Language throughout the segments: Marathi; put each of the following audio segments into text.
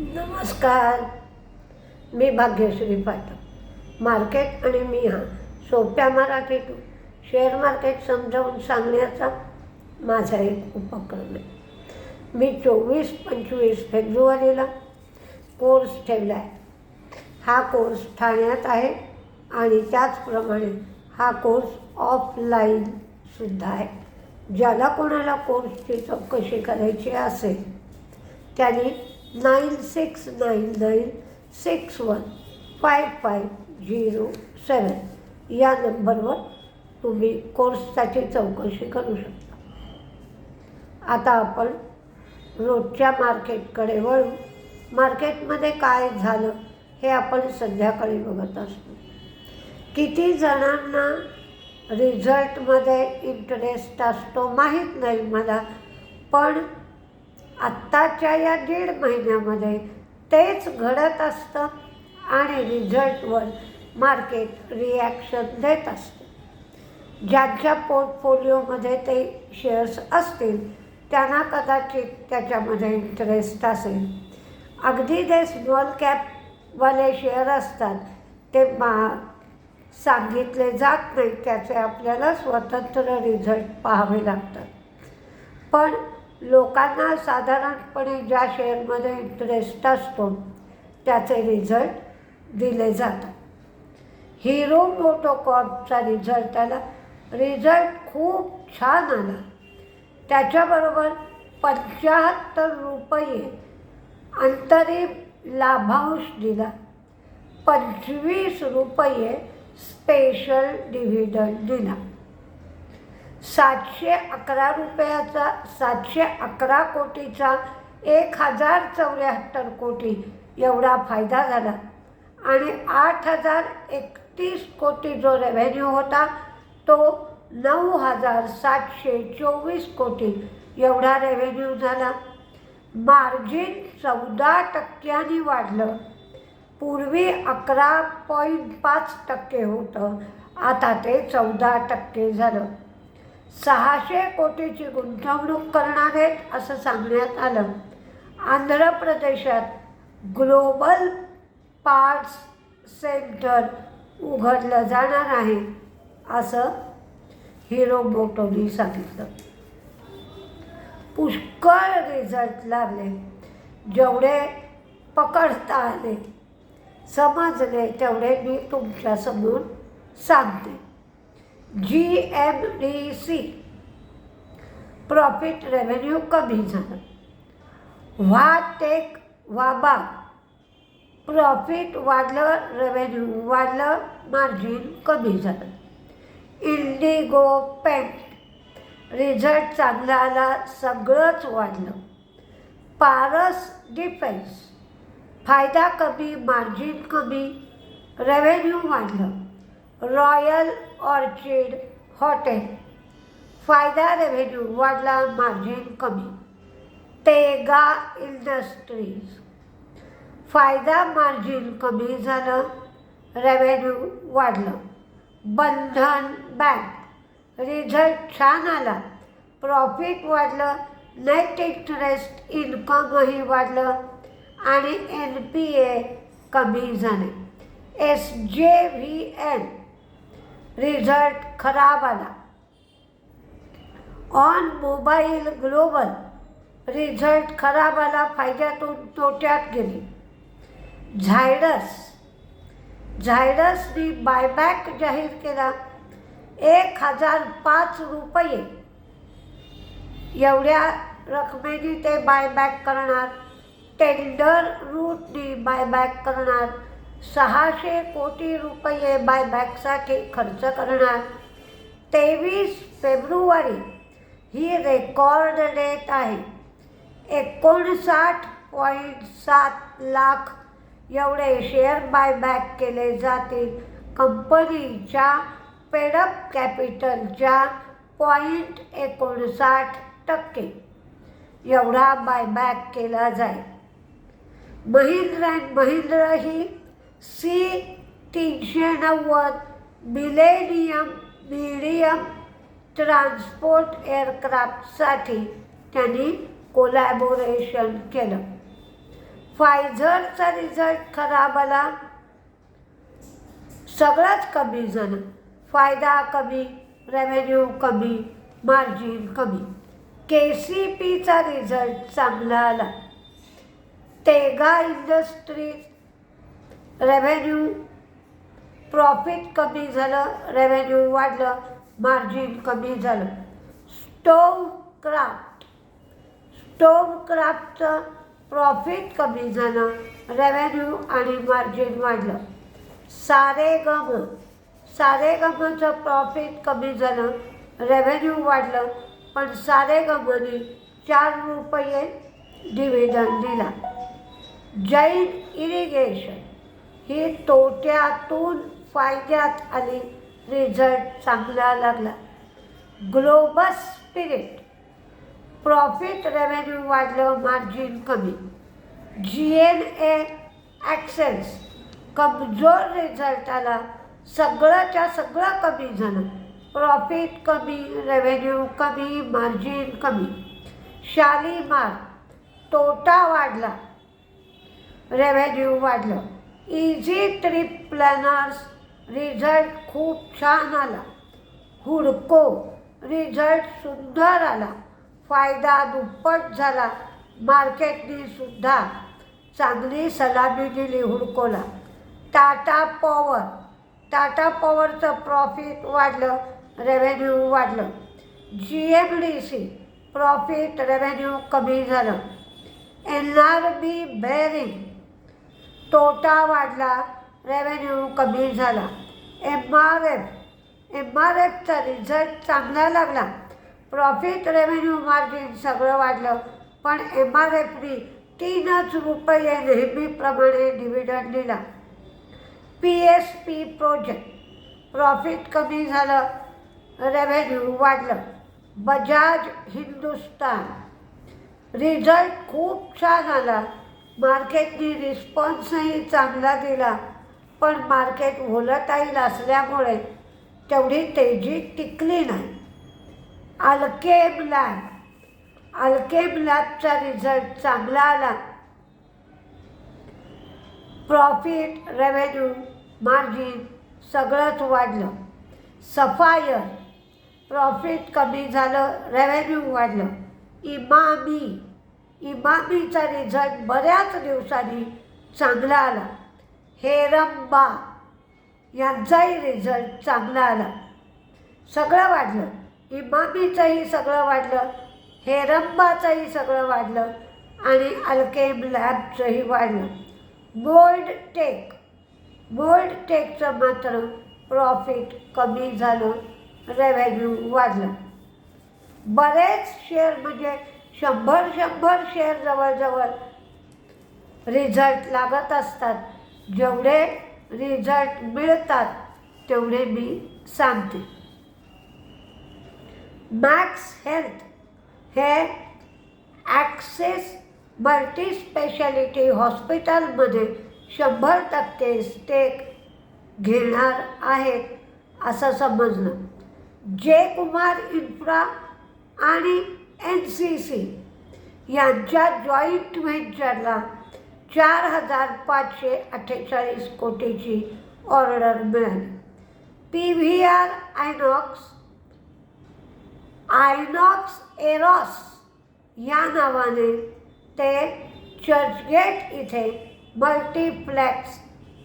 नमस्कार. मी भाग्यश्री पाठक. मार्केट आणि मी हा सोप्या मराठीतून शेअर मार्केट समजावून सांगण्याचा माझा एक उपक्रम आहे. मी चोवीस पंचवीस फेब्रुवारीला कोर्स ठेवला आहे हा कोर्स ठाण्यात आहे आणि त्याचप्रमाणे हा कोर्स ऑफलाईनसुद्धा आहे. ज्याला कोणाला कोर्सची चौकशी करायची असेल त्यांनी nine six nine nine six one five five zero seven या नंबरवर तुम्ही कोर्ससाठी चौकशी करू शकता आता आपण रोजच्या मार्केटकडे वळू मार्केटमध्ये काय झालं हे आपण संध्याकाळी बघत असतो किती जणांना रिझल्टमध्ये इंटरेस्ट असतो माहीत नाही मला पण आत्ताच्या या दीड महिन्यामध्ये तेच घडत असतं आणि रिझल्टवर मार्केट रिॲक्शन देत असतं. ज्यांच्या पोर्टफोलिओमध्ये ते शेअर्स असतील त्यांना कदाचित त्याच्यामध्ये इंटरेस्ट असेल. अगदी जे स्मॉल कॅपवाले शेअर असतात ते मा सांगितले जात नाही त्याचे आपल्याला स्वतंत्र रिझल्ट पाहावे लागतात. पण लोकांना साधारणपणे ज्या शेअरमध्ये इंटरेस्ट असतो त्याचे रिझल्ट दिले जातात. हिरो मोटोकॉपचा रिझल्ट आला रिझल्ट खूप छान आला. त्याच्याबरोबर पंच्याहत्तर रुपये अंतरिम लाभांश दिला. पंचवीस रुपये स्पेशल डिव्हिडंड दिला. सातशे अकरा रुपयाचा सातशे अकरा कोटीचा एक हजार चौऱ्याहत्तर कोटी एवढा फायदा झाला. आणि आठ हजार एकतीस कोटी जो रेव्हेन्यू होता तो नऊ हजार सातशे चोवीस कोटी एवढा रेव्हेन्यू झाला. मार्जिन चौदा टक्क्यांनी वाढलं. पूर्वी अकरा पॉईंट पाच टक्के होतं आता ते चौदा टक्के झालं. सहाशे कोटीची गुंतवणूक करणार आहेत असं सांगण्यात आलं. आंध्र प्रदेशात ग्लोबल पार्ट्स सेंटर उघडलं जाणार आहे असं हिरो बोटोनी सांगितलं. पुष्कळ रिझल्ट लागले. जेवढे पकडता आले समजले तेवढे मी तुमच्यासमोर सांगते. G M D C profit revenue कमी झालं. वा टेक वा बा प्रॉफिट वाढलं रेव्हेन्यू वाढलं मार्जिन कमी झालं. इंडिगो पेंट रिझल्ट चांगला आला सगळंच वाढलं. पारस डिफेन्स फायदा कमी मार्जिन कमी रेव्हेन्यू वाढलं. Royal Orchid hotel. फायदा रेव्हेन्यू वाढला मार्जिन कमी. तेगा इंडस्ट्रीज. फायदा मार्जिन कमी झालं रेव्हेन्यू वाढलं. बंधन बँक. रिझल्ट छान आला. प्रॉफिट वाढलं नेट इंटरेस्ट इन्कमही वाढलं आणि एन पी ए कमी झाले. एस जे व्ही एन. रिझल्ट खराब आला. ऑन मोबाईल ग्लोबल रिझल्ट खराब आला फायद्यातून तोट्यात गेली. झायडस झायडसनी बायबॅक जाहीर केला. एक हजार पाच रुपये. एवढ्या रकमेने ते बायबॅक करणार. टेंडर रूटनी बायबॅक करणार. सहाशे कोटी रुपये बायबॅकसाठी खर्च करणार. तेवीस फेब्रुवारी ही रेकॉर्ड डेट आहे. एकोणसाठ पॉईंट सात लाख एवढे शेअर बायबॅक केले जातील. कंपनीच्या पेडअप कॅपिटलच्या पॉईंट एकोणसाठ टक्के एवढा बायबॅक केला जाईल. महिंद्र अँड महिंद्र ही सी तीनशे नव्वद मिलेनियम मिडियम ट्रान्सपोर्ट एअरक्राफ्टसाठी त्यांनी कोलॅबोरेशन केलं. फायझरचा रिझल्ट खराब आला. सगळंच कमी झालं. फायदा कमी रेव्हेन्यू कमी मार्जिन कमी. के सी पीचा रिझल्ट चांगला आला. तेगा इंडस्ट्रीज रेव्हेन्यू प्रॉफिट कमी झालं रेव्हेन्यू वाढलं मार्जिन कमी झालं. स्टोव क्राफ्ट स्टोव क्राफ्टचं प्रॉफिट कमी झालं रेव्हेन्यू आणि मार्जिन वाढलं. सारे गम सारे गमचं प्रॉफिट कमी झालं रेव्हेन्यू वाढलं पण सारे गमनी चार रुपये डिव्हिडंड दिला. जैन इरिगेशन ही तोट्यातून फायद्यात आली. रिझल्ट चांगला लागला. ग्लोबल स्पिरिट प्रॉफिट रेव्हेन्यू वाढलं मार्जिन कमी. जी एन ए ॲक्सेस कमजोर रिझल्ट आला. सगळंच्या सगळं कमी झालं. प्रॉफिट कमी रेव्हेन्यू कमी मार्जिन कमी. शालीमार. तोटा वाढला. रेव्हेन्यू वाढलं. इझी ट्रिप प्लॅनर्स रिझल्ट खूप छान आला. हुडको रिझल्ट सुंदर आला. फायदा दुप्पट झाला. मार्केटने सुद्धा चांगली सलामी दिली हुडकोला. टाटा पॉवर टाटा पॉवरचं प्रॉफिट वाढलं रेव्हेन्यू वाढलं. G M D C profit revenue कमी झालं. एन आर बी बेरिंग तोटा वाढला रेव्हेन्यू कमी झाला. M R F M R एफचा result चांगला लागला. प्रॉफिट रेव्हेन्यू मार्जिन सगळं वाढलं पण एम आर एफनी तीनच रुपये नेहमीप्रमाणे डिव्हिडंड दिला P S P project profit कमी झालं रेव्हेन्यू वाढलं. बजाज हिंदुस्तान रिझल्ट खूप छान आला. मार्केटने रिस्पॉन्सही चांगला दिला पण मार्केट व्होलटाईल असल्यामुळे तेवढी तेजी टिकली नाही. अल्केम लॅब अल्केम लॅबचा रिझल्ट चांगला आला. प्रॉफिट रेव्हेन्यू मार्जिन सगळंच वाढलं. सफायर प्रॉफिट कमी झालं रेव्हेन्यू वाढलं. इमामी इमामीचा रिझल्ट बऱ्याच दिवसांनी चांगला आला. हेरंबा यांचाही रिझल्ट चांगला आला. सगळं वाढलं. इमामीचंही सगळं वाढलं. हेरंबाचंही सगळं वाढलं. आणि अल्केम लॅबचंही वाढलं. बोल्ड टेक बोल्ड टेकचं मात्र प्रॉफिट कमी झालं. रेव्हेन्यू वाढलं. बरेच शेअर म्हणजे शंभर शंभर शेअर जवळजवळ रिझल्ट लागत असतात. जेवढे रिझल्ट मिळतात तेवढे मी सांगते. मॅक्स हेल्थ हे ॲक्सेस मल्टी स्पेशालिटी हॉस्पिटलमध्ये शंभर टक्के स्टेक घेणार आहेत असं समजलं. जे कुमार इन्फ्रा आणि एन सी सी यांच्या जॉईंट व्हेंचरला चार हजार पाचशे अठ्ठेचाळीस कोटीची ऑर्डर मिळाली. P V R INOX INOX Eros या नावाने ते चर्चगेट इथे मल्टीप्लेक्स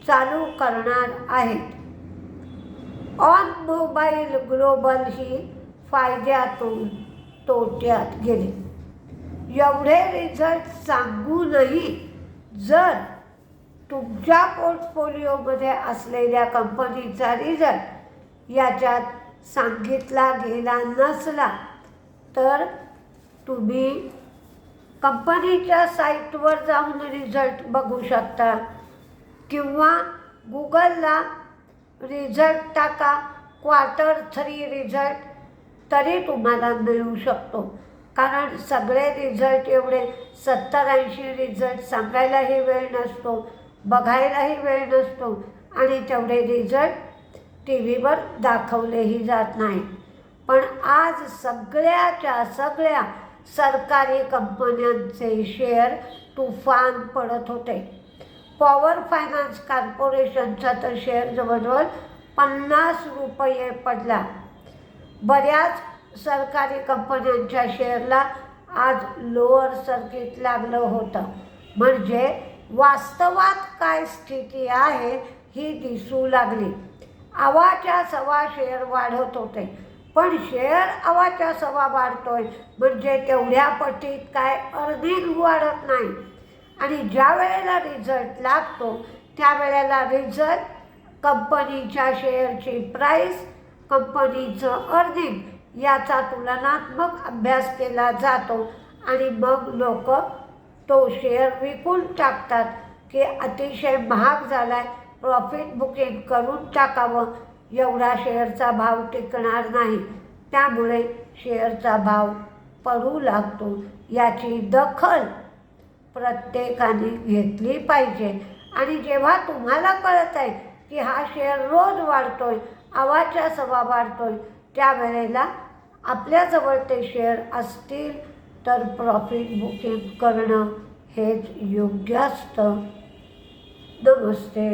चालू करणार आहेत. ऑन मोबाईल ग्लोबल ही फायद्यातून तोट्यात गेले. एवढे रिझल्ट सांगूनही जर तुमच्या पोर्टफोलिओमध्ये असलेल्या कंपनीचा रिझल्ट याच्यात सांगितला गेला नसला तर तुम्ही कंपनीच्या साईटवर जाऊन रिझल्ट बघू शकता. किंवा गुगलला रिझल्ट टाका क्वार्टर थ्री रिझल्ट तरी तुम्हाला मिळू शकतो. कारण सगळे रिझल्ट एवढे सत्तर ऐंशी रिझल्ट सांगायलाही वेळ नसतो बघायलाही वेळ नसतो आणि तेवढे रिझल्ट टी व्हीवर दाखवलेही जात नाही. पण आज सगळ्याच्या सगळ्या सरकारी कंपन्यांचे शेअर तुफान पडत होते. पॉवर फायनान्स कॉर्पोरेशनचा तर शेअर जवळजवळ पन्नास रुपये पडला. बऱ्याच सरकारी कंपन्यांच्या शेअरला आज लोअर सर्किट लागलं होतं. म्हणजे वास्तवात काय स्थिती आहे ही दिसू लागली. आवाच्या सवा शेअर वाढत होते. पण शेअर आवाच्या सवा वाढतोय. म्हणजे तेवढ्या पटीत काय अर्निंग वाढत नाही. आणि ज्या वेळेला रिझल्ट लागतो त्यावेळेला रिझल्ट कंपनीच्या शेअरची प्राईस कंपनीचं अर्निंग याचा तुलनात्मक अभ्यास केला जातो. आणि मग लोक तो शेअर विकून टाकतात की अतिशय महाग झाला आहे प्रॉफिट बुकिंग करून टाकावं. एवढा शेअरचा भाव टिकणार नाही. त्यामुळे शेअरचा भाव पडू लागतो. याची दखल प्रत्येकाने घेतली पाहिजे. आणि जेव्हा तुम्हाला कळत आहे की हा शेअर रोज वाढतोय आवाच्या सभा वाढतोय त्यावेळेला आपल्याजवळ ते शेअर असतील तर प्रॉफिट बुकिंग करणं हेच योग्य असतं नमस्ते.